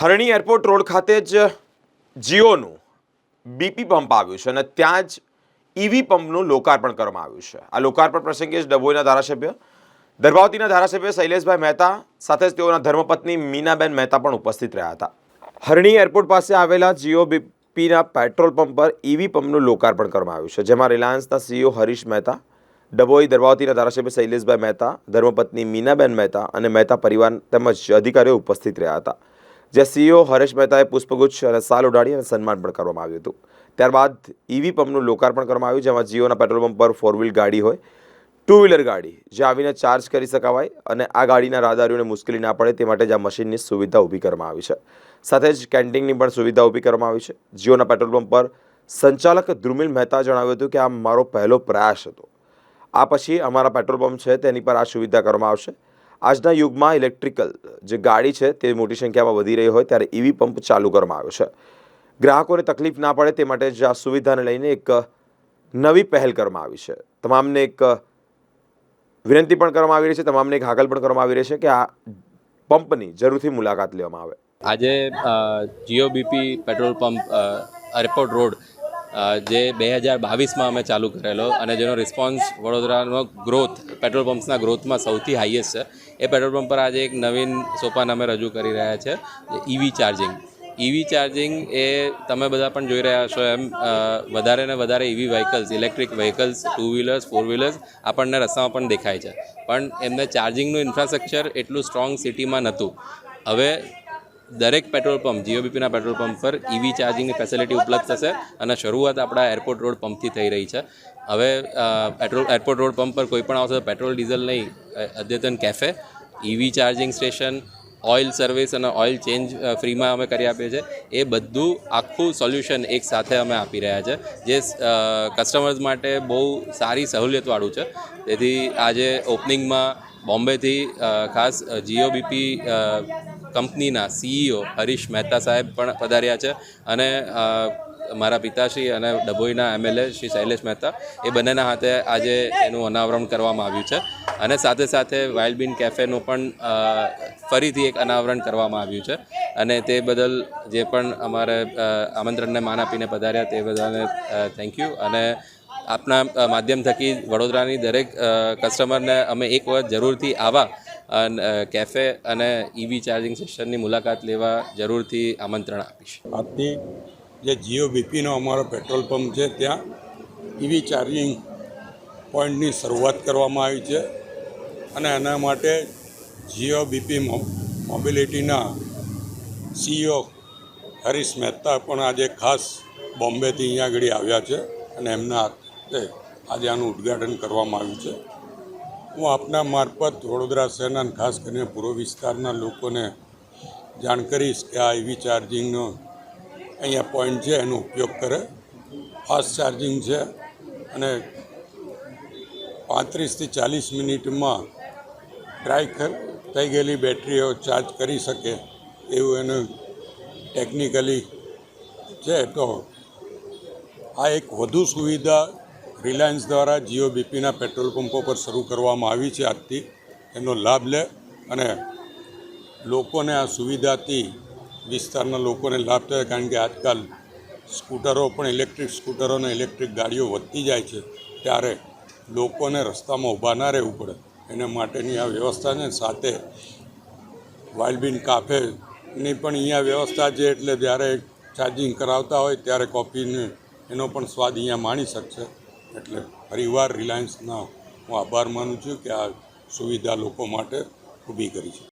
હરણી airport road ખાતે જ જીઓનું BP pump આવ્યું છે અને ત્યાં જ ઈવી પંપનું લોકાર્પણ કરવામાં આવ્યું છે. આ લોકાર્પણ પ્રસંગે જ ડભોઈના ધારાસભ્ય, દર્ભાવતીના ધારાસભ્ય શૈલેષભાઈ મહેતા સાથે જ તેઓના ધર્મપત્ની મીનાબેન મહેતા પણ ઉપસ્થિત રહ્યા હતા. હરણી એરપોર્ટ પાસે આવેલા જીઓ બીપીના પેટ્રોલ પંપ પર ઈવી પંપનું લોકાર્પણ કરવામાં આવ્યું છે, જેમાં રિલાયન્સના સીઈઓ હરીશ મહેતા, ડભોઈ દરવાવતીના ધારાસભ્ય શૈલેષભાઈ મહેતા, ધર્મપત્ની મીનાબેન મહેતા અને મહેતા પરિવાર તેમજ અધિકારીઓ ઉપસ્થિત રહ્યા હતા. જ્યાં સીઈઓ હરેશ મહેતાએ પુષ્પગુચ્છ અને સાલ ઉડાડી અને સન્માન પણ કરવામાં આવ્યું હતું. ત્યારબાદ ઈવી પંપનું લોકાર્પણ કરવામાં આવ્યું, જેમાં જીઓના પેટ્રોલ પંપ પર ફોર વ્હીલ ગાડી હોય ટુ વ્હીલર ગાડી, જે આવીને ચાર્જ કરી શકાવાય અને આ ગાડીના રાહદારીઓને મુશ્કેલી ના પડે તે માટે જ આ મશીનની સુવિધા ઊભી કરવામાં આવી છે. સાથે જ કેન્ટીનની પણ સુવિધા ઊભી કરવામાં આવી છે. જીઓના પેટ્રોલ પંપ પર સંચાલક ધ્રુમિલ મહેતા જણાવ્યું હતું કે આ મારો પહેલો પ્રયાસ હતો. આ પછી અમારા પેટ્રોલ પંપ છે તેની પર આ સુવિધા કરવામાં આવશે. આજના યુગમાં ઇલેક્ટ્રિકલ જે ગાડી છે તે મોટી સંખ્યામાં વધી રહી હોય ત્યારે ઈવી પંપ ચાલુ કરવામાં આવ્યો છે. ગ્રાહકોને તકલીફ ના પડે તે માટે જ આ સુવિધાને લઈને એક નવી પહેલ કરવામાં આવી છે. તમામને એક વિનંતી પણ કરવામાં આવી રહી છે, તમામને એક હાકલ પણ કરવામાં આવી રહી છે કે આ પંપની જરૂરથી મુલાકાત લેવામાં આવે. આજે Jio BP petrol pump airport road જે બે હજાર બાવીસમાં અમે ચાલુ કરેલો અને જેનો રિસ્પોન્સ વડોદરાનો ગ્રોથ પેટ્રોલ પંપ્સના ગ્રોથમાં સૌથી હાઈએસ્ટ છે. એ પેટ્રોલ પંપ પર આજે એક નવીન સોપાન અમે રજૂ કરી રહ્યા છે ઈવી ચાર્જિંગ ઈવી ચાર્જિંગ એ તમે બધા પણ જોઈ રહ્યા છો એમ વધારે ને વધારે EV vehicles electric vehicles two wheelers four wheelers આપણને રસ્તામાં પણ દેખાય છે. પણ એમને ચાર્જિંગનું ઇન્ફ્રાસ્ટ્રક્ચર એટલું સ્ટ્રોંગ સિટીમાં નહોતું. હવે દરેક પેટ્રોલ પંપ જીઓબીપીના પેટ્રોલ પંપ પર ઈવી ચાર્જિંગની ફેસિલિટી ઉપલબ્ધ થશે અને શરૂઆત આપણા એરપોર્ટ રોડ પંપથી થઈ રહી છે. હવે પેટ્રોલ એરપોર્ટ રોડ પંપ પર કોઈ પણ આવશે પેટ્રોલ ડીઝલ નહીં અદ્યતન café EV charging station oil service અને ઓઇલ ચેન્જ ફ્રીમાં અમે કરી આપીએ છીએ. એ બધું આખું સોલ્યુશન એક સાથે અમે આપી રહ્યા છે, જે કસ્ટમર્સ માટે બહુ સારી સહુલિયતવાળું છે. તેથી આજે ઓપનિંગમાં બોમ્બેથી ખાસ જીઓબીપી કંપનીના સીઈઓ હરીશ મહેતા સાહેબ પણ પધાર્યા છે અને મારા પિતાશ્રી અને ડભોઈના એમએલએ શ્રી શૈલેષ મહેતા એ બંનેના હાથે આજે એનું અનાવરણ કરવામાં આવ્યું છે અને સાથે સાથે વાઇલ્ડ બીન કેફેનું પણ ફરીથી એક અનાવરણ કરવામાં આવ્યું છે અને તે બદલ જે પણ અમારે આમંત્રણને માન આપીને પધાર્યા તે બધાને થેન્ક યુ અને આપના માધ્યમ થકી વડોદરાની દરેક કસ્ટમરને અમે એક વખત જરૂરથી આવા કેફે અને ઈવી ચાર્જિંગ સ્ટેશનની મુલાકાત લેવા જરૂરથી આમંત્રણ આપીશ. આજથી જે જીઓ બીપીનો અમારો પેટ્રોલ પંપ છે, ત્યાં ઈવી ચાર્જિંગ પોઈન્ટની શરૂઆત કરવામાં આવી છે અને એના માટે જીઓ બીપી મોબિલિટીના સીઈઓ હરીશ મહેતા પણ આજે ખાસ બોમ્બેથી અહીંયા આગળ આવ્યા છે અને એમના આજે આનું ઉદ્ઘાટન કરવામાં આવ્યું છે. હું આપના મારફત વડોદરા શહેરના ખાસ કરીને પૂર્વ વિસ્તારના લોકોને જાણ કરીશ કે આ એવી ચાર્જિંગનો અહીંયા પોઈન્ટ છે, એનો ઉપયોગ કરે. ફાસ્ટ ચાર્જિંગ છે અને પાંત્રીસથી ચાલીસ મિનિટમાં ડ્રાય થઈ ગયેલી બેટરીઓ ચાર્જ કરી શકે એવું એનું ટેકનિકલી છે. તો આ એક વધુ સુવિધા રિલાયન્સ દ્વારા જીઓ બીપીના પેટ્રોલ પંપો પર શરૂ કરવામાં આવી છે આજથી. એનો લાભ લે અને લોકોને આ સુવિધાથી વિસ્તારના લોકોને લાભ થાય કારણ કે આજકાલ સ્કૂટરો પણ ઇલેક્ટ્રિક સ્કૂટરો અને ઇલેક્ટ્રિક ગાડીઓ વધતી જાય છે ત્યારે લોકોને રસ્તામાં ઊભા ના રહેવું પડે. એના માટેની આ વ્યવસ્થા છે સાથે વાઇલ્ડબીન કાફેની પણ અહીંયા વ્યવસ્થા છે એટલે જ્યારે ચાર્જિંગ કરાવતા હોય ત્યારે કોફીને એનો પણ સ્વાદ અહીંયા માણી શકશે. એટલે ફરીવાર રિલાયન્સના હું આભાર માનું છું કે આ સુવિધા લોકો માટે ઊભી કરી છે.